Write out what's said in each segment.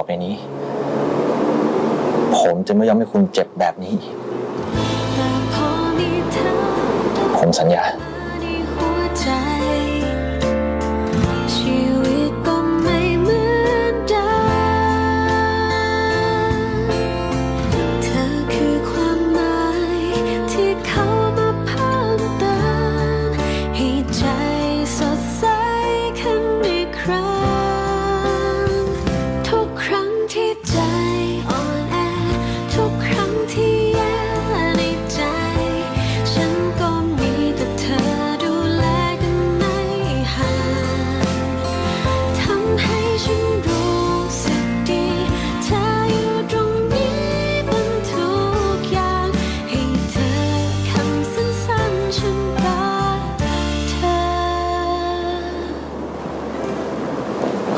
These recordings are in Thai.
อไปนี้ ผมจะไม่ยอมให้คุณเจ็บแบบนี้อีกแต่พอมีเธอผมสัญญา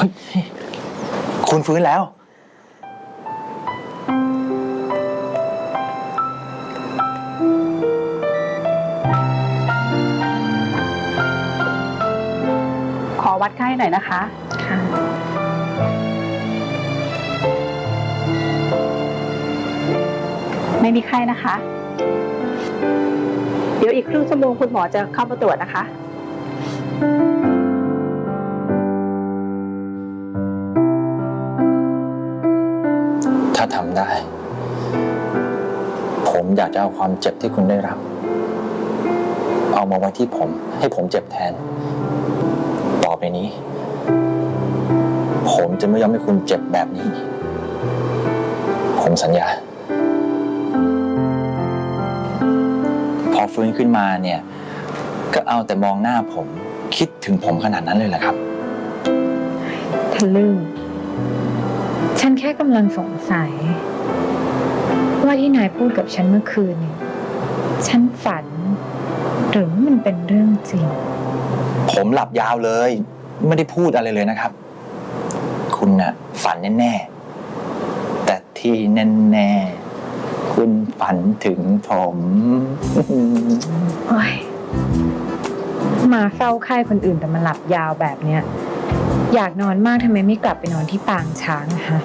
เฮ้ยคุณฟื้นแล้ว ขอวัดไข้หน่อยนะคะค่ะไม่มีไข้นะคะ เดี๋ยวอีกครึ่งชั่วโมงคุณหมอจะเข้ามาตรวจนะคะ ถ้าทำได้ ผมอยากจะเอาความเจ็บที่คุณได้รับ เอามาไว้ที่ผม ให้ผมเจ็บแทน ต่อไปนี้ ผมจะไม่ยอมให้คุณเจ็บแบบนี้ ผมสัญญา พอฟื้นขึ้นมาเนี่ย ก็เอาแต่มองหน้าผม คิดถึงผมขนาดนั้นเลยแหละครับ ทะลึ่ง ฉันแค่กำลังสงสัย ว่าที่นายพูดกับฉันเมื่อคืนเนี่ยฉันฝัน หรือว่ามันเป็นเรื่องจริง ผมหลับยาวเลย ไม่ได้พูดอะไรเลยนะครับ คุณน่ะ ฝันแน่ๆ แต่ที่แน่ๆ คุณฝันถึงผมโอ้ยมาเฝ้าไข้คนอื่นแต่มาหลับยาวแบบเนี้ย อยากนอนมากทำไมไม่กลับไปนอนที่ปางช้างอะฮะ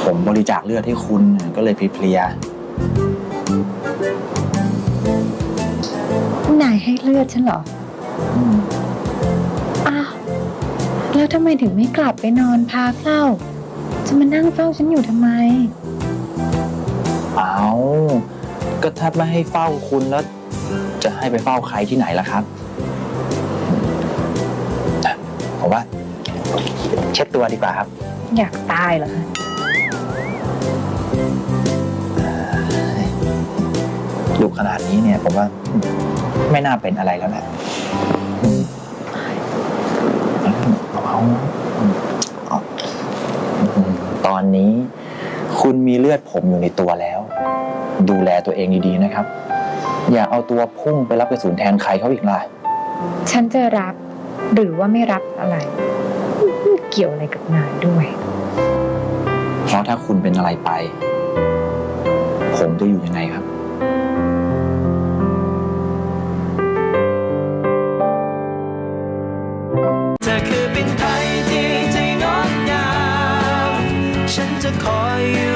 ผมบริจาคเลือดให้คุณก็เลยเพลียนายให้เลือดฉันเหรอ ๆอืมอ้าว แล้วทำไมถึงไม่กลับไปนอนพาเฝ้า จะมานั่งเฝ้าฉันอยู่ทำไม เอาก็ถ้าไม่ให้เฝ้าคุณแล้ว จะให้ไปเฝ้าใครที่ไหนล่ะครับ ผมว่า เช็ดตัวดีกว่าครับ อยากตายเหรอคะดูขนาดนี้เนี่ย ผมว่าไม่น่าเป็นอะไรแล้วแหละอืมเอาเอาอืมตอนนี้ คุณมีเลือดผมอยู่ในตัวแล้ว ดูแลตัวเองดีๆนะครับ อย่าเอาตัวพุ่งไปรับกระสุนแทนใครเขาอีกล่ะ ฉันจะรับ หรือว่าไม่รับอะไร เกี่ยวอะไรกับงานด้วย เพราะถ้าคุณเป็นอะไรไป ผมจะอยู่ยังไงครับคือเป็นไทยที่ใจงดงามฉันจะคอยอยู่